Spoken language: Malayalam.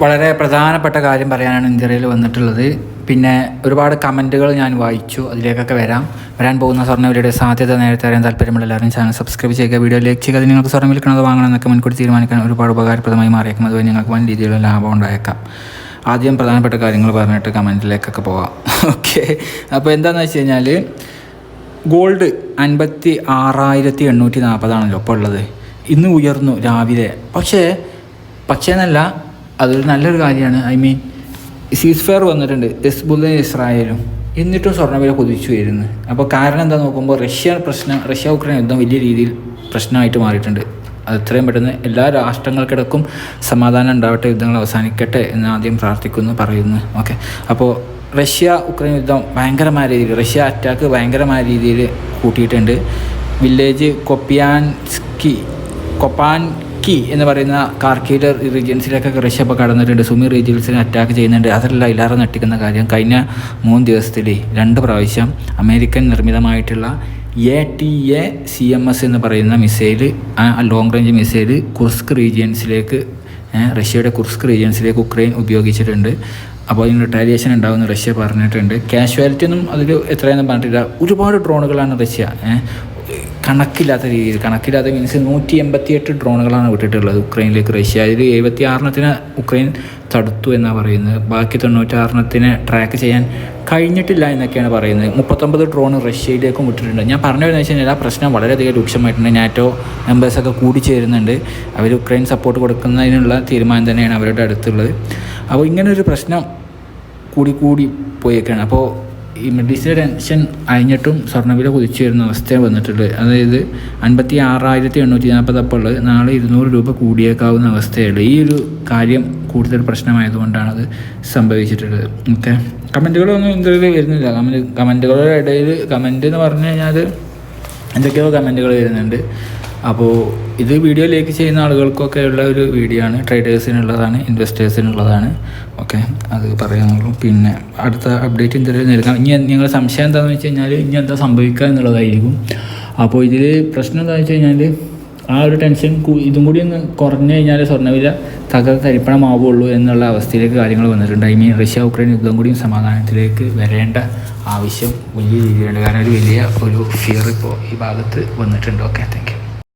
വളരെ പ്രധാനപ്പെട്ട കാര്യം പറയാനാണ് ഇന്ത്യയിൽ വന്നിട്ടുള്ളത്. പിന്നെ ഒരുപാട് കമന്റുകൾ ഞാൻ വായിച്ചു. അതിലേക്കൊക്കെ വരാം. വരാൻ പോകുന്ന സ്വർണവിലയുടെ സാധ്യത നേരത്തെ അറിയാൻ താല്പര്യമുള്ള എല്ലാവരും ചാനൽ സബ്സ്ക്രൈബ് ചെയ്യുക. വീഡിയോ ലൈക്ക് ചെയ്യുക അത് നിങ്ങൾക്ക് സ്വർണം വിൽക്കണത് വാങ്ങണം എന്നൊക്കെ മുൻകൂട്ടി തീരുമാനിക്കാൻ ഒരുപാട് ഉപകാരപ്രദമായി മാറിയേക്കും. അതുവഴി നിങ്ങൾക്ക് വൻ രീതിയിലുള്ള ലാഭം ഉണ്ടായേക്കാം. ആദ്യം പ്രധാനപ്പെട്ട കാര്യങ്ങൾ പറഞ്ഞിട്ട് കമന്റിലേക്കൊക്കെ പോവാം. ഓക്കെ. അപ്പോൾ എന്താണെന്ന് വെച്ച് കഴിഞ്ഞാൽ ഗോൾഡ് അൻപത്തി ആറായിരത്തി എണ്ണൂറ്റി നാൽപ്പതാണല്ലോ ഇപ്പോൾ ഉള്ളത് ഇന്ന് ഉയർന്നു രാവിലെ. പക്ഷേ പക്ഷേ എന്നല്ല അതൊരു നല്ലൊരു കാര്യമാണ്. ഐ മീൻ സീസ് വന്നിട്ടുണ്ട്. എസ്ബുല്ല ഇസ്രായേലും. എന്നിട്ടും സ്വർണവില കുതിച്ചു വരുന്നു. അപ്പോൾ കാരണം എന്താ നോക്കുമ്പോൾ റഷ്യ പ്രശ്നം റഷ്യ ഉക്രൈൻ യുദ്ധം വലിയ രീതിയിൽ പ്രശ്നമായിട്ട് മാറിയിട്ടുണ്ട്. അത് എത്രയും പെട്ടെന്ന് എല്ലാ രാഷ്ട്രങ്ങൾക്കിടക്കും സമാധാനം ഉണ്ടാവട്ടെ യുദ്ധങ്ങൾ അവസാനിക്കട്ടെ എന്ന് ആദ്യം പ്രാർത്ഥിക്കുന്നു പറയുന്നു. ഓക്കെ അപ്പോൾ റഷ്യ ഉക്രൈൻ യുദ്ധം ഭയങ്കരമായ രീതിയിൽ റഷ്യ അറ്റാക്ക് ഭയങ്കരമായ രീതിയിൽ കൂട്ടിയിട്ടുണ്ട്. വില്ലേജ് കൊപ്പിയാൻസ്കി കൊപ്പാൻകി എന്ന് പറയുന്ന കാർക്കീഡർ റീജിയൻസിലൊക്കെ റഷ്യ ഇപ്പോൾ കടന്നിട്ടുണ്ട്. സുമി റീജിയൻസിനെ അറ്റാക്ക് ചെയ്യുന്നുണ്ട്. അതല്ല ഇല്ലാതെ നട്ടിക്കുന്ന കാര്യം. കഴിഞ്ഞ മൂന്ന് ദിവസത്തിൽ രണ്ട് പ്രാവശ്യം American നിർമ്മിതമായിട്ടുള്ള A T A C M S എന്ന് പറയുന്ന missile long range missile Kursk റീജിയൻസിലേക്ക് റഷ്യയുടെ കുർസ്ക് റീജിയൻസിലേക്ക് ഉക്രൈൻ ഉപയോഗിച്ചിട്ടുണ്ട്. അപ്പോൾ അതിന് റിട്ടാലിയേഷൻ ഉണ്ടാവുമെന്ന് റഷ്യ പറഞ്ഞിട്ടുണ്ട്. കാഷ്വാലിറ്റി ഒന്നും അതിൽ എത്രയൊന്നും പറഞ്ഞിട്ടില്ല. ഒരുപാട് ഡ്രോണുകളാണ് റഷ്യ കണക്കില്ലാത്ത രീതിയിൽ കണക്കില്ലാത്ത മീൻസ് നൂറ്റി എൺപത്തി എട്ട് ഡ്രോണുകളാണ് വിട്ടിട്ടുള്ളത് ഉക്രൈനിലേക്ക്. റഷ്യ അതിൽ എഴുപത്തി ആറിനത്തിന് ഉക്രൈൻ തടുത്തു എന്നാണ് പറയുന്നത്. ബാക്കി തൊണ്ണൂറ്റാറിനത്തിന് ട്രാക്ക് ചെയ്യാൻ കഴിഞ്ഞിട്ടില്ല എന്നൊക്കെയാണ് പറയുന്നത്. മുപ്പത്തൊമ്പത് ഡ്രോൺ റഷ്യയിലേക്കും വിട്ടിട്ടുണ്ട്. ഞാൻ പറഞ്ഞു വരുന്നത് വെച്ച് കഴിഞ്ഞാൽ ആ പ്രശ്നം വളരെയധികം രൂക്ഷമായിട്ടുണ്ട്. നാറ്റോ മെമ്പേഴ്സൊക്കെ കൂടി ചേരുന്നുണ്ട് അവർ ഉക്രൈൻ സപ്പോർട്ട് കൊടുക്കുന്നതിനുള്ള തീരുമാനം തന്നെയാണ് അവരുടെ അടുത്തുള്ളത്. അപ്പോൾ ഇങ്ങനൊരു പ്രശ്നം കൂടി കൂടി പോയേക്കാണ്. അപ്പോൾ ഈ മെഡിസിൻ ടെൻഷൻ അഴിഞ്ഞിട്ടും സ്വർണവില കുതിച്ചു വരുന്ന അവസ്ഥ വന്നിട്ടുണ്ട് അതായത് അൻപത്തി ആറായിരത്തി എണ്ണൂറ്റി നാൽപ്പത് അപ്പോൾ നാളെ ഇരുന്നൂറ് രൂപ കൂടിയേക്കാവുന്ന അവസ്ഥയുള്ളൂ ഈ ഒരു കാര്യം കൂടുതൽ പ്രശ്നമായതുകൊണ്ടാണ് അത് സംഭവിച്ചിട്ടുള്ളത്. ഓക്കെ. കമന്റുകളൊന്നും ഇന്ത്യയിൽ വരുന്നില്ല. കമന്റ് കമന്റുകളുടെ ഇടയിൽ കമന്റ് എന്ന് പറഞ്ഞു കഴിഞ്ഞാൽ എന്തൊക്കെയോ കമന്റുകൾ വരുന്നുണ്ട്. അപ്പോൾ ഇത് വീഡിയോ ലേക്ക് ചെയ്യുന്ന ആളുകൾക്കൊക്കെ ഉള്ള ഒരു വീഡിയോ ആണ്. ട്രേഡേഴ്സിനുള്ളതാണ് ഇൻവെസ്റ്റേഴ്സിനുള്ളതാണ് ഓക്കെ അത് പറയാനുള്ളൂ പിന്നെ അടുത്ത അപ്ഡേറ്റ് എന്തെങ്കിലും നൽകാം ഇനി നിങ്ങളുടെ സംശയം എന്താണെന്ന് വെച്ച് കഴിഞ്ഞാൽ ഇനി എന്താ സംഭവിക്കുക എന്നുള്ളതായിരിക്കും. അപ്പോൾ ഇതിൽ പ്രശ്നം എന്താണെന്ന് വെച്ച് കഴിഞ്ഞാൽ ആ ഒരു ടെൻഷൻ ഇതും കൂടി ഒന്ന് കുറഞ്ഞു കഴിഞ്ഞാൽ സ്വർണവില തകർ തരിപ്പണമാവുള്ളൂ എന്നുള്ള അവസ്ഥയിലേക്ക് കാര്യങ്ങൾ വന്നിട്ടുണ്ട്. ഐ മീൻ റഷ്യ ഉക്രൈൻ യുദ്ധം കൂടിയും സമാധാനത്തിലേക്ക് വരേണ്ട ആവശ്യം വലിയ രീതിയിലുണ്ട്. കാരണം ഒരു വലിയ ഒരു ഫിയർ ഇപ്പോൾ ഈ ഭാഗത്ത് വന്നിട്ടുണ്ട്. Okay thank